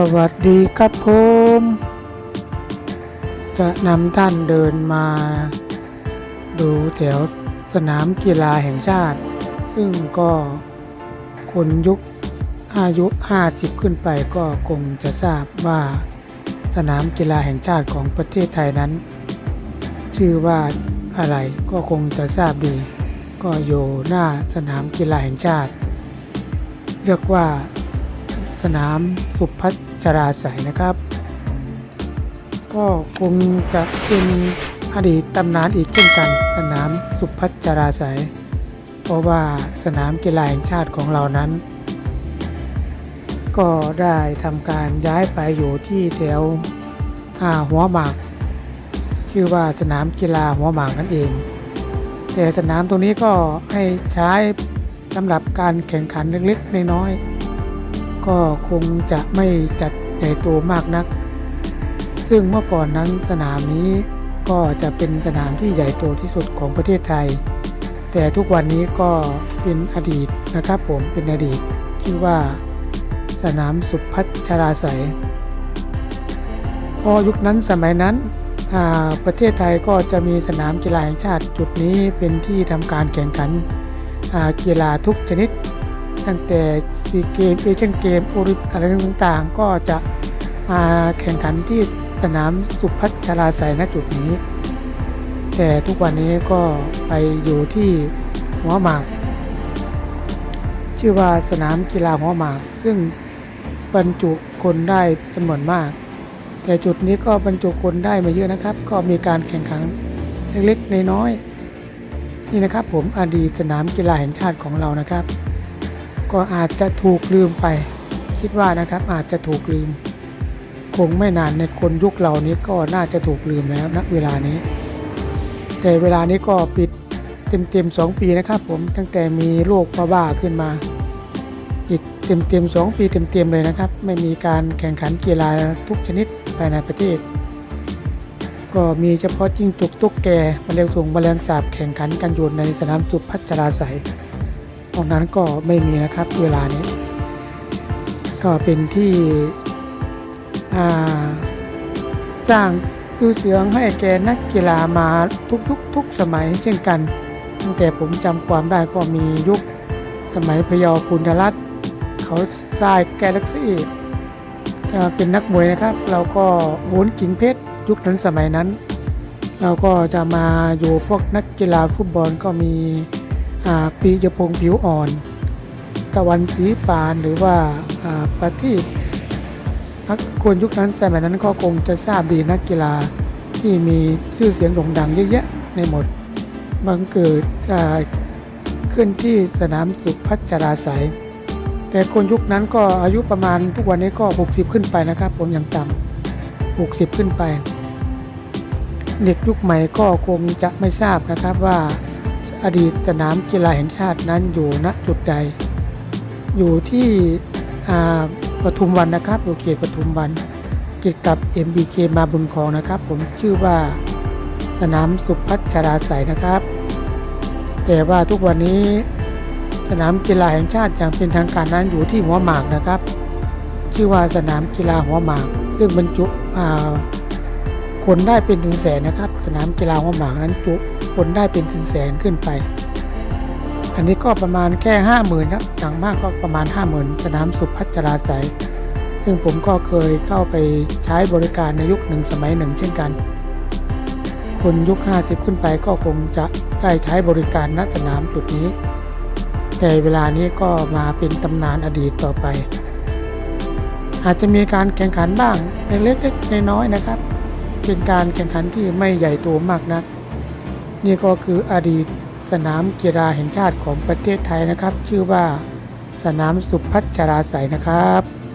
สวัสดีครับผม จะนำท่านเดินมา ดูแถวสนามกีฬาแห่งชาติ ซึ่งก็คนยุคอายุ 50 ขึ้นไปก็คงจะทราบว่าสนามกีฬาแห่งชาติของประเทศไทยนั้น ชื่อว่าอะไรก็คงจะทราบดี ก็อยู่หน้าสนามกีฬาแห่งชาติ เรียกว่า นามสุพัชราใสยนะครับ ก็คงจะเป็นอดีตตำนานอีกเช่นกัน สนามสุพัชราใสยเพราะว่าสนามกีฬาแห่งชาติของเรานั้น ก็ได้ทำการย้ายไปอยู่ที่แถวอ่าหัวหมาก ชื่อว่าสนามกีฬาหัวหมากนั่นเอง แต่สนามตรงนี้ก็ให้ใช้สำหรับการแข่งขันเล็กๆน้อยๆ ก็คงจะไม่จัดใหญ่โตมากนัก ซึ่งเมื่อก่อนนั้นสนามนี้ก็จะเป็นสนามที่ใหญ่โตที่สุดของประเทศไทย แต่ทุกวันนี้ก็เป็นอดีตนะครับผมเป็นอดีตชื่อว่าสนามสุพัชราใสยพอยุคนั้นสมัยนั้นประเทศไทยก็จะมีสนามกีฬาแห่งชาติจุดนี้เป็นที่ทำการแข่งขันกีฬาทุกชนิด ตั้งแต่ซีเกมเอเชียนเกมโอลิมอะไรต่างๆ ก็จะมาแข่งขันที่สนามสุพัชราใสยณจุดนี้ แต่ทุกวันนี้ก็ไปอยู่ที่หัวหมาก ชื่อว่าสนามกีฬาหัวหมาก ซึ่งบรรจุคนได้จำนวนมาก แต่จุดนี้ก็บรรจุคนได้ไม่เยอะนะครับ ก็มีการแข่งขันเล็กๆน้อยๆนี่นะครับผมอดีตสนามกีฬาแห่งชาติของเรานะครับ ก็อาจจะถูกลืมไป คิดว่านะครับอาจจะถูกลืม คงไม่นานในคนยุคเรานี้ก็น่าจะถูกลืมแล้วณเวลานี้ แต่เวลานี้ก็ปิดเต็มๆสองปีนะครับผมตั้งแต่มีโรคบ้าขึ้นมาปิดเต็มๆสองปีเต็มๆเลยนะครับ ไม่มีการแข่งขันกีฬาทุกชนิดภายในประเทศ ก็มีเฉพาะจิ้งจกตุ๊กแกแมลงสูงแมลงสาบแข่งขันกันอยู่ในสนามจุดพัชราใสย ตรงนั้นก็ไม่มีนะครับเวลานี้ ก็เป็นที่สร้างชื่อเสียงให้แกนักกีฬามาทุกๆททุกสมัยเช่นกัน ตั้งแต่ผมจำความได้ก็มียุคสมัยพยาคุณธรัตน์เขาได้แกลเล็กซี่เป็นนักมวยนะครับ เราก็โหนกิ่งเพชรยุคนั้นสมัยนั้น เราก็จะมาอยู่พวกนักกีฬาฟุตบอลก็มี ปียพงผิวอ่อน ตะวันสีปานหรือว่าประทีปพักคนยุคนั้นสมัยนั้นก็คงจะทราบดีนักกีฬาที่มีชื่อเสียงโด่งดังเยอะแยะในหมดบังเกิดขึ้นที่สนามสุพัชราใสยแต่คนยุคนั้นก็อายุประมาณทุกวันนี้ก็ 60 ขึ้นไปนะครับ ผมอย่างต่ำ60 ขึ้นไป เด็กยุคใหม่ก็คงจะไม่ทราบนะครับว่า อดีตสนามกีฬาแห่งชาตินั้นอยู่ณจุดใด อยู่ที่ปทุมวันนะครับอยู่เขตปทุมวันติดกับ MBK มาบุญคองนะครับ ผมชื่อว่าสนามสุพัชราใสนะครับ แต่ว่าทุกวันนี้สนามกีฬาแห่งชาติอย่างเป็นทางการนั้นอยู่ที่หัวหมากนะครับ ชื่อว่าสนามกีฬาหัวหมาก ซึ่งบรรจุคนได้เป็นแสนนะครับ สนามกีฬาหัวหมากนั้นจุ คนได้เป็นถึงแสนขึ้นไป อันนี้ก็ประมาณแค่ห้าหมื่นครับอย่างมากก็ประมาณห้าหมื่นสนามสุพัชราใสยซึ่งผมก็เคยเข้าไปใช้บริการในยุคหนึ่งสมัยหนึ่งเช่นกัน คนยุค 50 ขึ้นไปก็คงจะได้ใช้บริการณสนามจุดนี้ แต่เวลานี้ก็มาเป็นตำนานอดีตต่อไป อาจจะมีการแข่งขันบ้างในเล็กๆน้อยๆนะครับเป็นการแข่งขันที่ไม่ใหญ่โตมากนัก นี่ก็คืออดีตสนามกีฬาแห่งชาติของประเทศไทยนะครับ ชื่อว่าสนามสุพัชราสายนะครับ